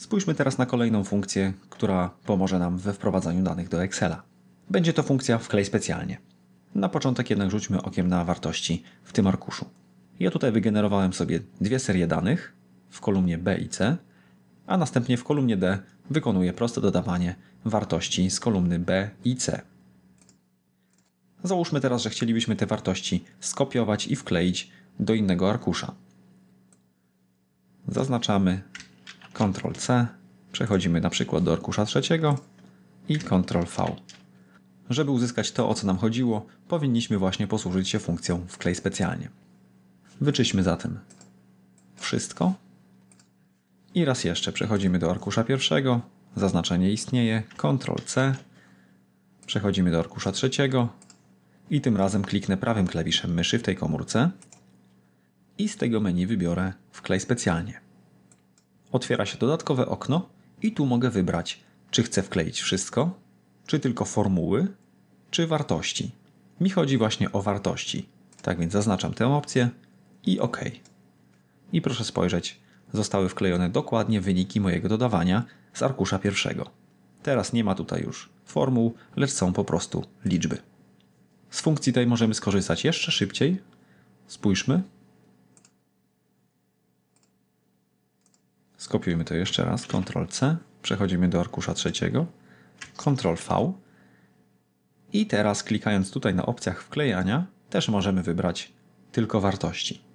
Spójrzmy teraz na kolejną funkcję, która pomoże nam we wprowadzaniu danych do Excela. Będzie to funkcja wklej specjalnie. Na początek jednak rzućmy okiem na wartości w tym arkuszu. Ja tutaj wygenerowałem sobie dwie serie danych w kolumnie B i C, a następnie w kolumnie D wykonuję proste dodawanie wartości z kolumny B i C. Załóżmy teraz, że chcielibyśmy te wartości skopiować i wkleić do innego arkusza. Zaznaczamy Ctrl C, przechodzimy na przykład do arkusza trzeciego i Ctrl V. Żeby uzyskać to, o co nam chodziło, powinniśmy właśnie posłużyć się funkcją wklej specjalnie. Wyczyśmy zatem wszystko. I raz jeszcze przechodzimy do arkusza pierwszego, zaznaczenie istnieje, Ctrl C, przechodzimy do arkusza trzeciego i tym razem kliknę prawym klawiszem myszy w tej komórce i z tego menu wybiorę wklej specjalnie. Otwiera się dodatkowe okno i tu mogę wybrać, czy chcę wkleić wszystko, czy tylko formuły, czy wartości. Mi chodzi właśnie o wartości. Tak więc zaznaczam tę opcję i OK. I proszę spojrzeć, zostały wklejone dokładnie wyniki mojego dodawania z arkusza pierwszego. Teraz nie ma tutaj już formuł, lecz są po prostu liczby. Z funkcji tej możemy skorzystać jeszcze szybciej. Spójrzmy. Skopiujmy to jeszcze raz. Ctrl C. Przechodzimy do arkusza trzeciego. Ctrl V. I teraz klikając tutaj na opcjach wklejania też możemy wybrać tylko wartości.